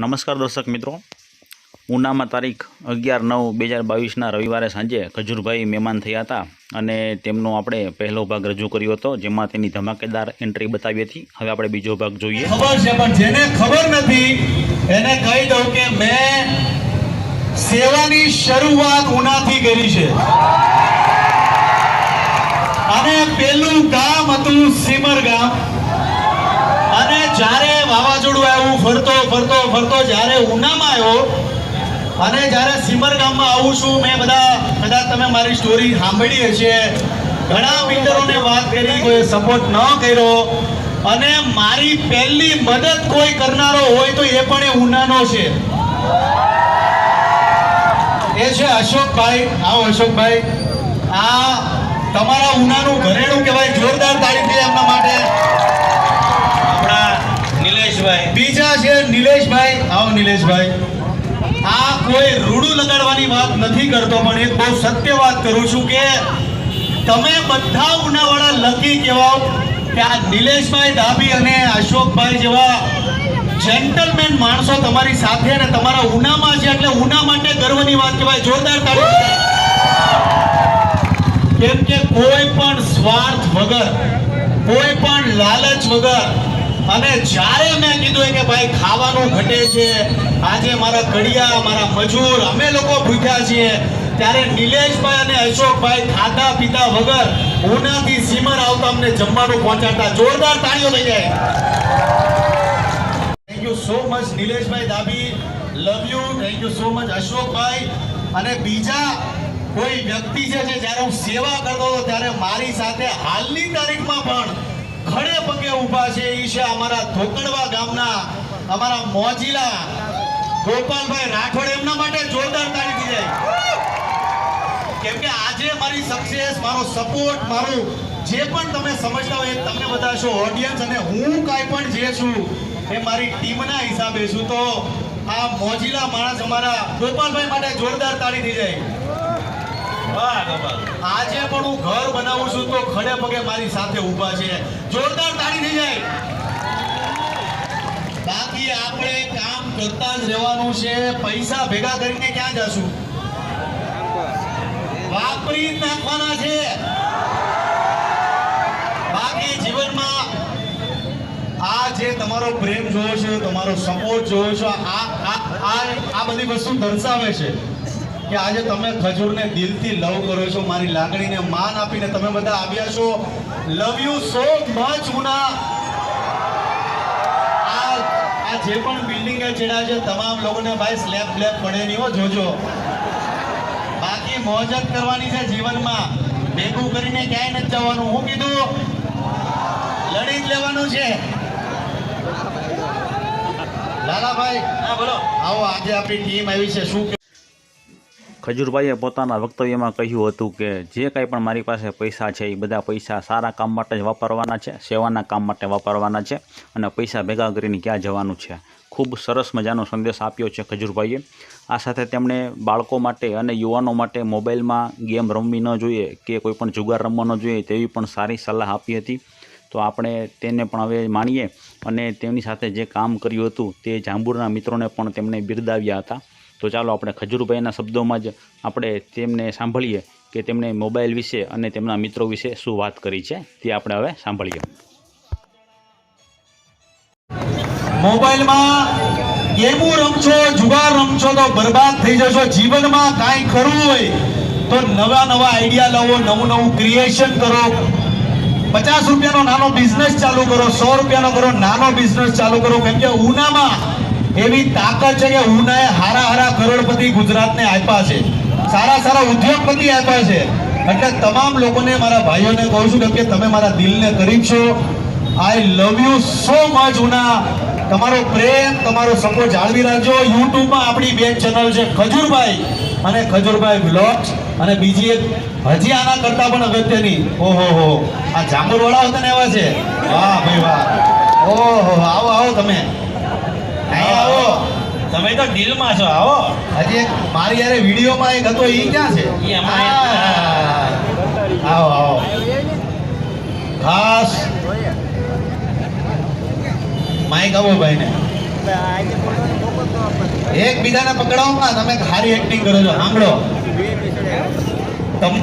નમસ્કાર દર્શક મિત્રો. ઉનામાં તારીખ અગિયાર નવ બે હજાર બાવીસના રવિવારે સાંજે ખજૂરભાઈ મહેમાન થયા હતા અને તેમનો આપણે પહેલો ભાગ રજૂ કર્યો હતો, જેમાં તેની ધમાકેદાર એન્ટ્રી બતાવી હતી. હવે આપણે બીજો ભાગ જોઈએ. ખબર છે, પણ જેને ખબર નથી, એને કહી દઉં કે મેં સેવાની શરૂઆત ઉનાથી કરી છે. અને પેલું ગામ હતું સીમર ગામ. અને જ્યારે ફરતો ફરતો ફરતો જ્યારે ઉનામાં આવ્યો, અને જ્યારે સીમર ગામમાં આવું છું, મેં બધા કદાચ તમે મારી સ્ટોરી સાંભળી હશે ઘણા મિત્રોને વાત કરી કોઈ સપોર્ટ ન કર્યો. અને મારી પહેલી મદદ કોઈ કરનારો હોય તો એ પણ એ ઉનાનો છે. એ છે અશોકભાઈ. આવો અશોકભાઈ. આ તમારા ઉનાનું ઘરેણું કહેવાય, જોરદાર તારીખ છે એમના માટે. નિલેશભાઈ બીજા છે નિલેશભાઈ. આવો નિલેશભાઈ. આ કોઈ રૂડું લગાડવાની વાત નથી કરતો, પણ એક બહુ સત્ય વાત કરું છું કે તમે બધા ઉનાવાળા લકી કહેવાઓ કે આ નિલેશભાઈ ધાબી અને અશોકભાઈ જેવા જેન્ટલમેન માણસો તમારી સાથે અને તમારા ઉનામાં છે એટલે ઉના માટે ગર્વની વાત કહેવાય. જોરદાર તાળી કેમ કે કોઈ પણ સ્વાર્થ વગર, કોઈ પણ લાલચ વગર અને જ્યારે મેં કીધું કે ભાઈ ખાવાનું ઘટે છે, આજે મારા કડિયા મારા મજૂર, અમે લોકો ભૂખ્યા છીએ, ત્યારે નિલેશભાઈ અને અશોકભાઈ ખાધા પીતા વગર ઉનાથી સીમર આવતા અમને જમવાનું પહોંચાડતા. જોરદાર તાળીઓ લઈ જાય. Thank you so much Nileshbhai દાબી love you thank you so much Ashokbhai. અને બીજા કોઈ વ્યક્તિ છે જે જ્યારે હું સેવા કરતો હતો, ત્યારે મારી સાથે હાલની તારીખમાં પણ ઊભા છે એ છે અમારા ધોકડવા ગામના, અમારા મોજીલા. ગોપાલભાઈ રાઠોડ એમના માટે જોરદાર તાળી જાય કેમ કે આજે મારી સક્સેસ મારો સપોર્ટ મારું જે પણ તમે સમજતા હોય એ તમને બધા છો ઓડિયન્સ અને હું કાંઈ પણ જે છું એ મારી ટીમના હિસાબે છું. તો આ મોજીલા માણસ અમારા ગોપાલભાઈ માટે જોરદાર તાળી થઈ જાય આજે પણ હું ઘર બનાવું છું તો ખડે પગે મારી સાથે ઊભા છે. જોરદાર તાળી થઈ જાય. બાકી આપણે કામ કરતા જ રહેવાનું છે. પૈસા ભેગા કરીને ક્યાં જશું? વાપરી નાખવાના છે. બાકી જીવનમાં આ જે તમારો પ્રેમ જોવો છો, તમારો સપોર્ટ જોવો છો આ આ આ બધી વસ્તુ દર્શાવે છે. કે આજે તમે ખજૂરને દિલથી લવ કરો છો મારી લાગણીને માન આપીને તમે બધા આવ્યા છો. Love you so much Una. આ જે પણ બિલ્ડિંગ ચડ્યા છે તમામ લોકોને ભાઈ સ્લેબ સ્લેબ પડે નહીં હો જોજો. બાકી મોજ જ કરવાની છે જીવનમાં. ભેગું કરીને ક્યાંય નથી જવાનું. હું કીધું લડી જ લેવાનું છે. લાલાભાઈ હા બોલો. આવો આજે આપણી ટીમ આવી છે. શું ખજૂરભાઈએ પોતાના વક્તવ્યમાં કહ્યું હતું કે જે કાંઈ પણ મારી પાસે પૈસા છે એ બધા પૈસા સારા કામ માટે જ વાપરવાના છે, સેવાના કામ માટે વાપરવાના છે અને પૈસા ભેગા કરીને ક્યાં જવાનું છે. ખૂબ સરસ મજાનો સંદેશ આપ્યો છે ખજૂરભાઈએ. આ સાથે તેમણે બાળકો માટે અને યુવાનો માટે મોબાઈલમાં ગેમ રમવી ન જોઈએ કે કોઈ પણ જુગાર રમવા ન જોઈએ તેવી પણ સારી સલાહ આપી હતી. તો આપણે તેને પણ હવે માણીએ અને તેમની સાથે જે કામ કર્યું હતું તે જાંબુરના મિત્રોને પણ તેમણે બિરદાવ્યા હતા. તો ચાલો આપણે ખજૂરભાઈના શબ્દોમાં જ આપણે તેમને સાંભળીએ કે તેમણે મોબાઈલ વિશે અને તેમના મિત્રો વિશે શું વાત કરી છે તે આપણે હવે સાંભળીએ. મોબાઈલમાં ગેમો રમશો, જુગાર રમશો તો બરબાદ થઈ જશો. જીવનમાં કાંઈ કરવું હોય તો નવા નવા આઈડિયા લાવો, નવું નવું ક્રિએશન કરો. પચાસ રૂપિયાનો નાનો બિઝનેસ ચાલુ કરો, સો રૂપિયાનો કરો, નાનો બિઝનેસ ચાલુ કરો. કેમ કે ઉનામાં એવી તાકાત છે કે ઉનાએ હારા હારા કરોડપતિ ગુજરાતને આપ્યા છે. સારા સારા ઉદ્યોગપતિ આપ્યા છે. એટલે તમામ લોકોને, મારા ભાઈઓને કહું છું કે તમે મારા દિલને કરીબ છો. I love you so much Una. તમારો પ્રેમ, તમારો સપોર્ટ જાળવી રાખજો. યુટ્યુબમાં આપણી બે ચેનલ છે ખજૂરભાઈ. અને ખજૂરભાઈ બ્લોગ્સ અને બીજી એક હજી આના કરતા પણ અગત્યની. ઓહો હો. આ જાંબુરવાળા હતા ને એવા છે? વાહ ભાઈ વાહ. ઓહો આવો આવો તમે. તમે તો દિલમાં છો આવો. હજી એક મારી યારે વિડીયોમાં એક હતો એ ક્યાં છે? આવો આવો. ખાસ. માઇક આવો ભાઈને. એકબીજાને પકડાવમાં તમે સારી એક્ટિંગ કરો છો સાંભળો. તમ